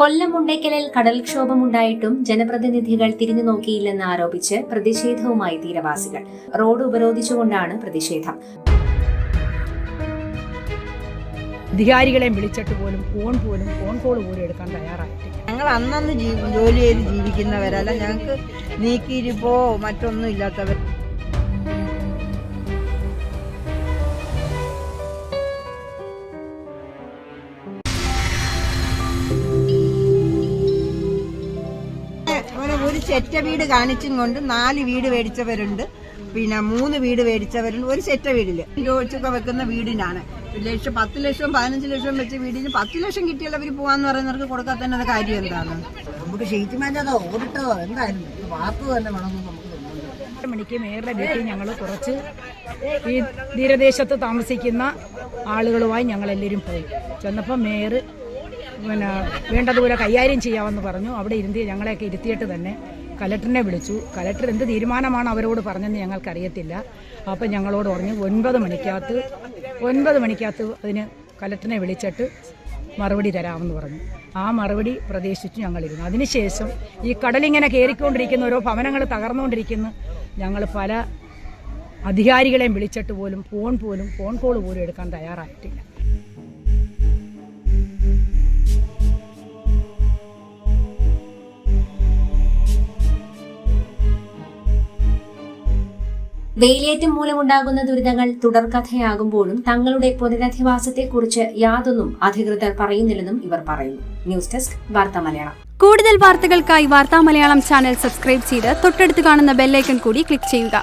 കൊല്ലം മുണ്ടയ്ക്കലിൽ കടൽക്ഷോഭമുണ്ടായിട്ടും ജനപ്രതിനിധികൾ തിരിഞ്ഞു നോക്കിയില്ലെന്ന് ആരോപിച്ച് പ്രതിഷേധവുമായി തീരവാസികൾ. റോഡ് ഉപരോധിച്ചുകൊണ്ടാണ് പ്രതിഷേധം. അധികാരികളെ വിളിച്ചിട്ട് പോലും ഫോൺ പോലും ഫോൺ കോൾ പോലും എടുക്കാൻ തയ്യാറായിട്ടില്ല. ഞങ്ങൾ അന്നന്ന് ജോലി ചെയ്ത് ജീവിക്കുന്നവരല്ല. ഞങ്ങൾക്ക് നീക്കിയിരിപ്പോ മറ്റൊന്നും ഇല്ലാത്തവർ ചെറ്റ വീട് കാണിച്ചും കൊണ്ട് നാല് വീട് മേടിച്ചവരുണ്ട്. പിന്നെ മൂന്ന് വീട് മേടിച്ചവരുണ്ട്. ഒരു ചെറ്റ വീടിൽ. ചോദിച്ചൊക്കെ വെക്കുന്ന വീടിനാണ്. ലക്ഷം പത്ത് ലക്ഷം പതിനഞ്ച് ലക്ഷം വെച്ച വീടിന് പത്ത് ലക്ഷം കിട്ടിയാൽ അവർ പോവാന്ന് പറയുന്നവർക്ക് കൊടുക്കാൻ തന്നെ അത് കാര്യം എന്താണ്? നമുക്ക് ഷീറ്റ് മാറ്റാതോ ഓടിട്ടതോ എന്തായാലും വാർത്ത തന്നെ വേണമെന്ന് നമുക്ക് മണിക്ക് മേയറുടെ വീട്ടിൽ ഞങ്ങൾ കുറച്ച് ഈ തീരദേശത്ത് താമസിക്കുന്ന ആളുകളുമായി ഞങ്ങളെല്ലാവരും പോയി. ചെന്നപ്പോൾ മേയർ പിന്നെ വേണ്ടതുപോലെ കൈകാര്യം ചെയ്യാമെന്ന് പറഞ്ഞു. അവിടെ ഇരുത്തി ഞങ്ങളെയൊക്കെ ഇരുത്തിയിട്ട് തന്നെ കലക്ടറിനെ വിളിച്ചു. കലക്ടർ എന്ത് തീരുമാനമാണ് അവരോട് പറഞ്ഞതെന്ന് ഞങ്ങൾക്കറിയത്തില്ല. അപ്പം ഞങ്ങളോട് പറഞ്ഞു ഒൻപത് മണിക്കകത്ത് ഒൻപത് മണിക്കകത്ത് അതിന് കലക്ടറിനെ വിളിച്ചിട്ട് മറുപടി തരാമെന്ന് പറഞ്ഞു. ആ മറുപടി പ്രതീക്ഷിച്ചു ഞങ്ങളിരുന്നു. അതിനുശേഷം ഈ കടലിങ്ങനെ കയറിക്കൊണ്ടിരിക്കുന്ന ഓരോ ഭവനങ്ങൾ തകർന്നുകൊണ്ടിരിക്കുന്നു ഞങ്ങൾ പല അധികാരികളെയും വിളിച്ചിട്ട് പോലും ഫോൺ പോലും ഫോൺ കോൾ പോലും എടുക്കാൻ തയ്യാറായിട്ടില്ല. വേലിയേറ്റം മൂലമുണ്ടാകുന്ന ദുരിതങ്ങൾ തുടർക്കഥയാകുമ്പോഴും തങ്ങളുടെ പുനരധിവാസത്തെക്കുറിച്ച് യാതൊന്നും അധികൃതർ പറയുന്നില്ലെന്നും ഇവർ പറയുന്നു. ന്യൂസ് ഡെസ്ക് വാർത്താ മലയാളം. കൂടുതൽ വാർത്തകൾക്കായി വാർത്താ മലയാളം ചാനൽ സബ്സ്ക്രൈബ് ചെയ്ത് തൊട്ടടുത്ത് കാണുന്ന ബെല്ലൈക്കൺ കൂടി ക്ലിക്ക് ചെയ്യുക.